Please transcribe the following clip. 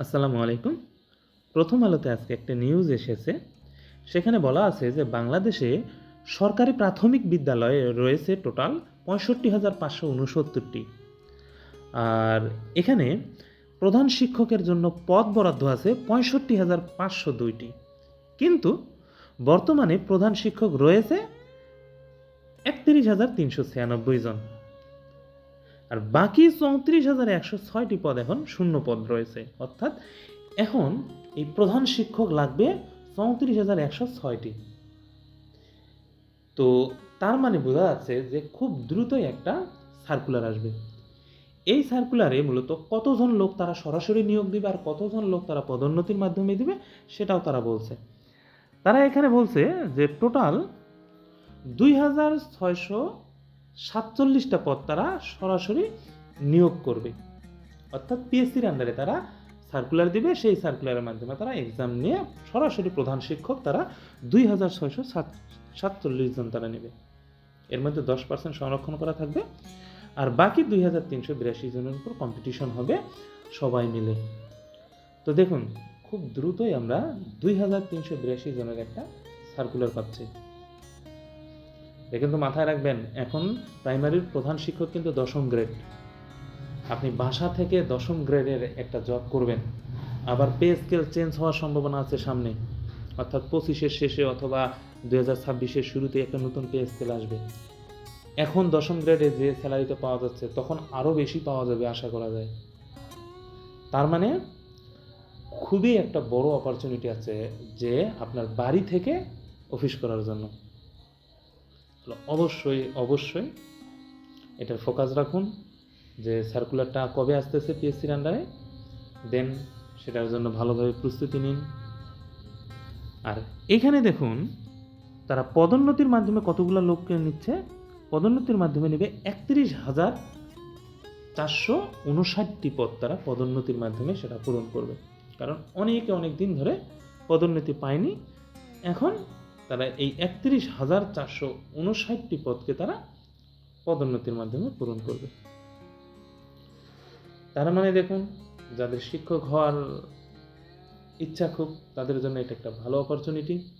আসসালামু আলাইকুম। প্রথম আলোতে আজকে একটা নিউজ এসেছে। সেখানে বলা আছে যে বাংলাদেশে সরকারি প্রাথমিক বিদ্যালয়ে রয়েছে টোটাল পঁয়ষট্টি হাজার পাঁচশো উনসত্তরটি। আর এখানে প্রধান শিক্ষকের জন্য পদ বরাদ্দ আছে পঁয়ষট্টি হাজার পাঁচশো দুইটি। কিন্তু বর্তমানে প্রধান শিক্ষক রয়েছে একত্রিশ হাজার তিনশো ছিয়ানব্বই জন। আর বাকি চৌত্রিশ হাজার একশো ছয়টি পদ এখন শূন্য পদ রয়েছে। অর্থাৎ এখন এই প্রধান শিক্ষক লাগবে চৌত্রিশ হাজার একশো ছয়টি। তো তার মানে বোঝা যাচ্ছে যে খুব দ্রুতই একটা সার্কুলার আসবে। এই সার্কুলারে মূলত কতজন লোক তারা সরাসরি নিয়োগ দিবে আর কতজন লোক তারা পদোন্নতির মাধ্যমে দিবে সেটাও তারা বলছে। তারা এখানে বলছে যে টোটাল দুই হাজার ছয়শো সাতচল্লিশটা পদ তারা সরাসরি নিয়োগ করবে। অর্থাৎ পিএসসির আন্ডারে তারা সার্কুলার দিবে, সেই সার্কুলারের মাধ্যমে তারা এক্সাম নিয়ে সরাসরি প্রধান শিক্ষক তারা দুই হাজার ছয়শো সাত সাতচল্লিশ জন তারা নেবে। এর মধ্যে দশ পার্সেন্ট সংরক্ষণ করা থাকবে আর বাকি দুই হাজার তিনশো বিরাশি জনের উপর কম্পিটিশন হবে সবাই মিলে। তো দেখুন, খুব দ্রুতই আমরা দুই হাজার তিনশো বিরাশি জনের একটা সার্কুলার পাচ্ছি। এটা কিন্তু মাথায় রাখবেন, এখন প্রাইমারির প্রধান শিক্ষক কিন্তু দশম গ্রেড আপনি বাসা থেকে দশম গ্রেডের একটা জব করবেন, আবার পে স্কেল চেঞ্জ হওয়ার সম্ভাবনা আছে সামনে। অর্থাৎ পঁচিশের শেষে অথবা দুই হাজার ছাব্বিশের শুরুতে একটা নতুন পে স্কেল আসবে। এখন দশম গ্রেডে যে স্যালারিটা পাওয়া যাচ্ছে, তখন আরও বেশি পাওয়া যাবে আশা করা যায়। তার মানে খুবই একটা বড় অপরচুনিটি আছে যে আপনার বাড়ি থেকে অফিস করার জন্য। অবশ্যই অবশ্যই এটার ফোকাস রাখুন যে সার্কুলারটা কবে আসতেছে পিএসসির আন্ডারে দেন সেটার জন্য ভালোভাবে প্রস্তুতি নিন। আর এখানে দেখুন, তারা পদোন্নতির মাধ্যমে কতগুলো লোককে নিচ্ছে? পদোন্নতির মাধ্যমে নেবে একত্রিশ হাজার চারশো উনষাটটি পদ তারা পদোন্নতির মাধ্যমে সেটা পূরণ করবে। কারণ অনেকে অনেক দিন ধরে পদোন্নতি পায়নি। এখন তারা এই একত্রিশ হাজার চারশো উনষাটটি পদকে তারা পদোন্নতির মাধ্যমে পূরণ করবে। তার মানে দেখুন, যাদের শিক্ষক হওয়ার ইচ্ছা খুব, তাদের জন্য এটা একটা ভালো অপরচুনিটি